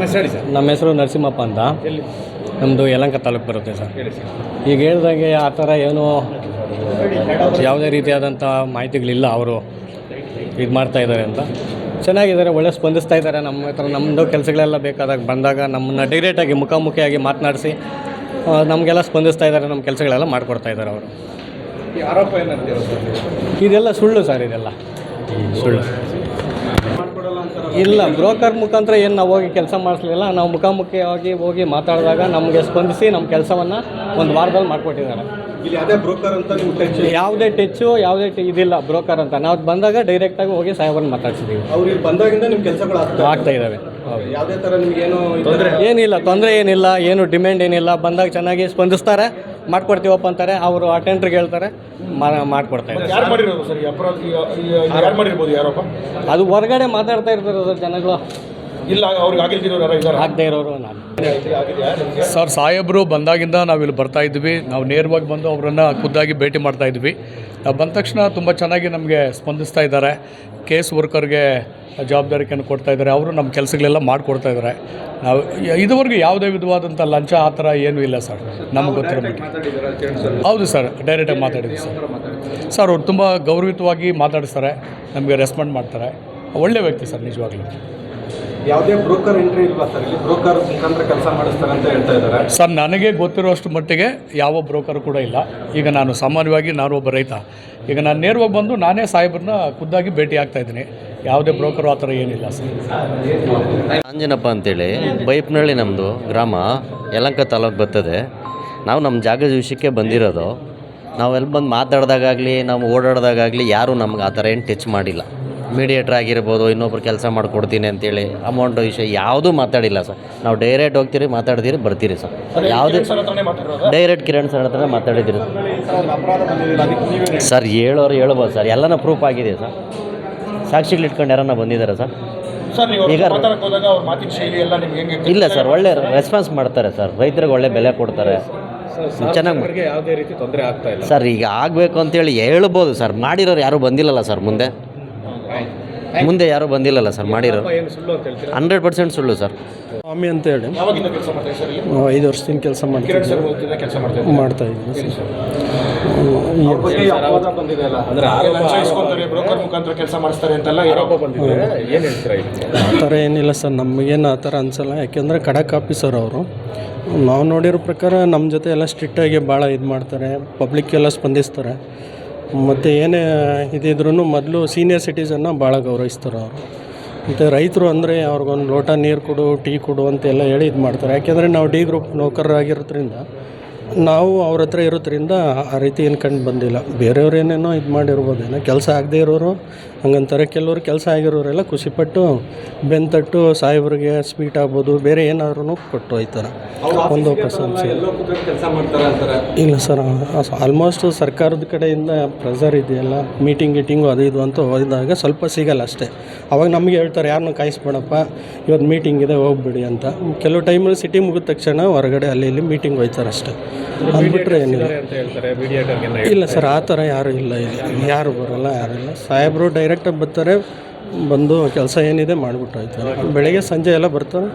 ಹೇಳಿ ಸರ್. ನಮ್ಮ ಹೆಸರು ನರಸಿಂಹಪ್ಪ ಅಂತ. ನಮ್ಮದು ಯಲಂಕ ತಾಲೂಕು ಬರುತ್ತೆ ಸರ್. ಈಗ ಹೇಳ್ದಂಗೆ ಆ ಥರ ಏನು ಯಾವುದೇ ರೀತಿಯಾದಂಥ ಮಾಹಿತಿಗಳಿಲ್ಲ ಅವರು. ಇದು ಮಾಡ್ತಾ ಇದ್ದಾರೆ ಅಂತ. ಚೆನ್ನಾಗಿದ್ದಾರೆ ಒಳ್ಳೆ ಸ್ಪಂದಿಸ್ತಾ ಇದ್ದಾರೆ. ನಮ್ಮ ಹತ್ರ ನಮ್ಮದು ಕೆಲಸಗಳೆಲ್ಲ ಬೇಕಾದಾಗ ಬಂದಾಗ ನಮ್ಮನ್ನು ಡೈರೆಕ್ಟಾಗಿ ಮುಖಾಮುಖಿಯಾಗಿ ಮಾತನಾಡಿಸಿ ನಮಗೆಲ್ಲ ಸ್ಪಂದಿಸ್ತಾ ಇದ್ದಾರೆ ನಮ್ಮ ಕೆಲಸಗಳೆಲ್ಲ ಮಾಡಿಕೊಡ್ತಾ ಇದ್ದಾರೆ ಅವರು. ಇದೆಲ್ಲ ಸುಳ್ಳು ಸರ್ ಇದೆಲ್ಲ. ಸುಳ್ಳು. ಇಲ್ಲ ಬ್ರೋಕರ್ ಮುಖಾಂತರ ಏನು ನಾವು ಹೋಗಿ ಕೆಲಸ ಮಾಡಿಸ್ಲಿಲ್ಲ ನಾವು ಮುಖಾಮುಖಿಯಾಗಿ ಹೋಗಿ ಮಾತಾಡಿದಾಗ ನಮಗೆ ಸ್ಪಂದಿಸಿ ನಮ್ಮ ಕೆಲಸವನ್ನು ಒಂದು ವಾರದಲ್ಲಿ ಮಾಡಿಕೊಟ್ಟಿದ್ದಾರೆ. ಇಲ್ಲಿ ಅದೇ ಬ್ರೋಕರ್ ಅಂತ ನೀವು ಟಚ್ ಯಾವುದೇ ಟೆಚ್ಚು ಯಾವುದೇ ಟಿ- ಇದಿಲ್ಲ ಬ್ರೋಕರ್ ಅಂತ. ನಾವು ಬಂದಾಗ ಡೈರೆಕ್ಟಾಗಿ ಹೋಗಿ ಸಾಹೇಬ್ರನ್ನ ಮಾತಾಡ್ಸಿದ್ದೀವಿ ಅವ್ರಿಗೆ ಬಂದಾಗಿಂದ ನಿಮ್ಮ ಕೆಲಸಗಳು ಆಗ್ತಾ ಇದಾವೆ ಇದ್ದಾವೆ. ಯಾವುದೇ ಥರ ನಿಮ್ಗೆ ತೊಂದರೆ? ಏನಿಲ್ಲ ತೊಂದರೆ ಏನಿಲ್ಲ ಏನು ಡಿಮ್ಯಾಂಡ್ ಏನಿಲ್ಲ. ಬಂದಾಗ ಚೆನ್ನಾಗಿ ಸ್ಪಂದಿಸ್ತಾರೆ. ಮಾಡ್ಕೊಡ್ತೀವಪ್ಪ ಅಂತಾರೆ ಅವರು ಅಟೆಂಡ್ರಿಗೆ ಹೇಳ್ತಾರೆ ಮಾ ಮಾಡಿಕೊಡ್ತಾ ಇದ್ದಾರೆ. ಅದು ಹೊರಗಡೆ ಮಾತಾಡ್ತಾ ಇರ್ತಾರೆ ಸರ್ ಜನಗಳು. ಇಲ್ಲ ಅವ್ರಿಗೆ ಆಗಿಲ್ದಿರೋರು ಯಾರು ಇದ್ದಾರೆ ಆಗದೆ ಇರೋರು ನಾನು. ಸರ್ ಸಾಹೇಬರು ಬಂದಾಗಿಂದ ನಾವು ಇಲ್ಲಿ ಬರ್ತಾ ಇದ್ವಿ. ನಾವು ನೇರವಾಗಿ ಬಂದು ಅವರನ್ನು ಖುದ್ದಾಗಿ ಭೇಟಿ ಮಾಡ್ತಾ ಇದ್ವಿ. ನಾವು ಬಂದ ತಕ್ಷಣ ತುಂಬ ಚೆನ್ನಾಗಿ ನಮಗೆ ಸ್ಪಂದಿಸ್ತಾ ಇದ್ದಾರೆ. ಕೇಸ್ ವರ್ಕರ್ಗೆ ಜವಾಬ್ದಾರಿಕೆಯನ್ನು ಕೊಡ್ತಾ ಇದ್ದಾರೆ. ಅವರು ನಮ್ಮ ಕೆಲಸಗಳೆಲ್ಲ ಮಾಡಿಕೊಡ್ತಾ ಇದ್ದಾರೆ. ನಾವು ಇದುವರೆಗೂ ಯಾವುದೇ ವಿಧವಾದಂಥ ಲಂಚ ಆ ಥರ ಏನೂ ಇಲ್ಲ ಸರ್. ನಮ್ಗೆ ಗೊತ್ತಿರೋ ಮಟ್ಟಿಗೆ ಹೌದು ಸರ್ ಡೈರೆಕ್ಟಾಗಿ ಮಾತಾಡಿದ್ವಿ ಸರ್. ಸರ್ ಅವ್ರು ತುಂಬ ಗೌರವಿತವಾಗಿ ಮಾತಾಡಿಸ್ತಾರೆ. ನಮಗೆ ರೆಸ್ಪಾಂಡ್ ಮಾಡ್ತಾರೆ. ಒಳ್ಳೆ ವ್ಯಕ್ತಿ ಸರ್ ನಿಜವಾಗ್ಲೂ. ಯಾವುದೇ ಬ್ರೋಕರ್ ಎಂಟ್ರಿ ಇಲ್ವಾ ಸರ್? ಇಲ್ಲಿ ಬ್ರೋಕರ್ ಮುಖಾಂತರ ಕೆಲಸ ಮಾಡಿಸ್ತಾರೆ ಅಂತ ಹೇಳ್ತಾ ಇದ್ದಾರೆ. ಸರ್ ನನಗೆ ಗೊತ್ತಿರೋಷ್ಟು ಮಟ್ಟಿಗೆ ಯಾವ ಬ್ರೋಕರ್ ಕೂಡ ಇಲ್ಲ. ಈಗ ನಾನು ಸಾಮಾನ್ಯವಾಗಿ ನಾನು ಒಬ್ಬ ರೈತ. ಈಗ ನಾನು ನೇರವಾಗಿ ಬಂದು ನಾನೇ ಸಾಹೇಬ್ರನ್ನ ಖುದ್ದಾಗಿ ಭೇಟಿ ಆಗ್ತಾ ಇದ್ದೀನಿ. ಯಾವುದೇ ಬ್ರೋಕರು ಆ ಥರ ಏನಿಲ್ಲ ಸರ್. ಅಂಜನಪ್ಪ ಅಂತೇಳಿ ಬೈಪ್ನಳ್ಳಿ ನಮ್ಮದು ಗ್ರಾಮ ಯಲಂಕ ತಾಲೂಕು ಬರ್ತದೆ. ನಾವು ನಮ್ಮ ಜಾಗದ ವಿಷಯಕ್ಕೆ ಬಂದಿರೋದು. ನಾವೆಲ್ಲಿ ಬಂದು ಮಾತಾಡ್ದಾಗಲಿ ನಾವು ಓಡಾಡ್ದಾಗಲಿ ಯಾರೂ ನಮ್ಗೆ ಆ ಥರ ಏನು ಟಚ್ ಮಾಡಿಲ್ಲ. ಮೀಡಿಯೇಟ್ರ್ ಆಗಿರ್ಬೋದು ಇನ್ನೊಬ್ರು ಕೆಲಸ ಮಾಡಿಕೊಡ್ತೀನಿ ಅಂತೇಳಿ ಅಮೌಂಟ್ ವಿಷಯ ಯಾವುದೂ ಮಾತಾಡಿಲ್ಲ ಸರ್ ನಾವು ಡೈರೆಕ್ಟ್ ಹೋಗ್ತೀರಿ ಮಾತಾಡ್ತೀರಿ ಬರ್ತೀರಿ ಸರ್ ಯಾವುದೇ ಡೈರೆಕ್ಟ್ ಕಿರಣ್ ಸರ್ ಹತ್ರ ಮಾತಾಡಿದ್ದೀರಿ ಸರ್ ಸರ್ ಹೇಳೋರು ಹೇಳ್ಬೋದು ಸರ್ ಎಲ್ಲನೂ ಪ್ರೂಫ್ ಆಗಿದೆ ಸರ್ ಸಾಕ್ಷಿಗಳು ಇಟ್ಕೊಂಡು ಯಾರನ್ನ ಬಂದಿದ್ದಾರೆ ಸರ್ ಸರ್ ನೀವು ಈಗ- ಮಾತಾಡಕ್ಕೆ ಹೋದಾಗ ಅವ್ರ ಮಾತಿನ ಶೈಲಿ ಎಲ್ಲ ನಿಮ್ಗೆ ಹೆಂಗೆ ಇಲ್ಲ ಸರ್ ಒಳ್ಳೆ ರೆಸ್ಪಾನ್ಸ್ ಮಾಡ್ತಾರೆ ಸರ್ ರೈತರಿಗೆ ಒಳ್ಳೆ ಬೆಲೆ ಕೊಡ್ತಾರೆ. ಚೆನ್ನಾಗಿ ಯಾವುದೇ ರೀತಿ ತೊಂದರೆ ಆಗ್ತಾ ಇಲ್ಲ. ಸರ್ ಈಗ ಆಗಬೇಕು ಅಂತೇಳಿ ಹೇಳ್ಬೋದು ಸರ್ ಮಾಡಿರೋರು ಯಾರೂ ಬಂದಿಲ್ಲಲ್ಲ ಸರ್ ಮುಂದೆ? ಮುಂದೆ ಯಾರೂ ಬಂದಿಲ್ಲಲ್ಲ ಸರ್ ಮಾಡಿರೋ ಏನು ಸುಳ್ಳು ಅಂತ ಹೇಳ್ತೀರಾ? ಹಂಡ್ರೆಡ್ ಪರ್ಸೆಂಟ್ ಸುಳ್ಳು ಸರ್. ಸ್ವಾಮಿ ಅಂತ ಹೇಳಿ. ಐದು ವರ್ಷದಿಂದ ಕೆಲಸ ಮಾಡ್ತೀವಿ ಮಾಡ್ತಾ ಇದ್ದೀನಿ ಆ ಥರ ಏನಿಲ್ಲ ಸರ್ ನಮಗೇನು ಆ ಥರ ಅನಿಸಲ್ಲ. ಯಾಕೆಂದರೆ ಖಡಕ್ ಆಫೀಸರ್ ಅವರು ನಾವು ನೋಡಿರೋ ಪ್ರಕಾರ ನಮ್ಮ ಜೊತೆ ಎಲ್ಲ ಸ್ಟ್ರಿಕ್ಟಾಗಿ ಭಾಳ ಇದು ಮಾಡ್ತಾರೆ ಪಬ್ಲಿಕ್ ಎಲ್ಲ ಸ್ಪಂದಿಸ್ತಾರೆ. ಮತ್ತು ಏನೇ ಇದಿದ್ರೂ ಮೊದಲು ಸೀನಿಯರ್ ಸಿಟಿಸನ್ನ ಭಾಳ ಗೌರವಿಸ್ತಾರೆ ಅವರು. ಮತ್ತು ರೈತರು ಅಂದರೆ ಅವ್ರಿಗೊಂದು ಲೋಟ ನೀರು ಕೊಡು, ಟೀ ಕೊಡು ಅಂತೆಲ್ಲ ಹೇಳಿ ಇದು ಮಾಡ್ತಾರೆ. ಯಾಕೆಂದರೆ ನಾವು ಡಿ ಗ್ರೂಪ್ ನೌಕರರಾಗಿರೋದ್ರಿಂದ ನಾವು ಅವ್ರ ಹತ್ರ ಇರೋದ್ರಿಂದ ಆ ರೀತಿ ಏನು ಕಂಡು ಬಂದಿಲ್ಲ. ಬೇರೆಯವ್ರು ಏನೇನೋ ಇದು ಮಾಡಿರ್ಬೋದೇನೋ, ಕೆಲಸ ಆಗದೇ ಇರೋರು ಹಂಗಂತಾರೆ. ಕೆಲವರು ಕೆಲಸ ಆಗಿರೋರೆಲ್ಲ ಖುಷಿಪಟ್ಟು ಬೆಂತಟ್ಟು ಸಾಹೇಬ್ರಿಗೆ ಸ್ವೀಟ್ ಆಗ್ಬೋದು ಬೇರೆ ಏನಾದ್ರೂ ಕೊಟ್ಟು ಹೋಯ್ತಾರೆ. ಒಂದು ಪ್ರಶಂಸೆ ಇಲ್ಲ ಸರ್ ಆಲ್ಮೋಸ್ಟ್ ಸರ್ಕಾರದ ಕಡೆಯಿಂದ ಪ್ರೆಸರ್ ಇದೆಯಲ್ಲ ಮೀಟಿಂಗ್ ಗೀಟಿಂಗು ಅದು ಇದು ಅಂತ ಹೋದಾಗ ಸ್ವಲ್ಪ ಸಿಗಲ್ಲ ಅಷ್ಟೇ. ಅವಾಗ ನಮಗೆ ಹೇಳ್ತಾರೆ ಯಾರನ್ನೂ ಕಾಯಿಸ್ಬೇಡಪ್ಪ ಇವತ್ತು ಮೀಟಿಂಗ್ ಇದೆ ಹೋಗ್ಬಿಡಿ ಅಂತ. ಕೆಲವು ಟೈಮಲ್ಲಿ ಸಿಟಿ ಮುಗಿದ ತಕ್ಷಣ ಹೊರಗಡೆ ಅಲ್ಲಿ ಇಲ್ಲಿ ಮೀಟಿಂಗ್ ಹೋಯ್ತಾರೆ ಅಷ್ಟೇ. ಅಂದ್ಬಿಟ್ರೆ ಏನಿಲ್ಲ. ಇಲ್ಲ ಸರ್ ಆ ಥರ ಯಾರು ಇಲ್ಲ ಇಲ್ಲಿ. ಯಾರು ಬರೋಲ್ಲ ಯಾರು ಇಲ್ಲ. ಸಾಹೇಬರು ಡೈರೆಕ್ಟಾಗಿ ಬರ್ತಾರೆ ಬಂದು ಕೆಲಸ ಏನಿದೆ ಮಾಡಿಬಿಟ್ಟು ಹೋಗ್ತಾರೆ ಬೆಳಗ್ಗೆ ಸಂಜೆ ಎಲ್ಲ ಬರ್ತಾರೆ.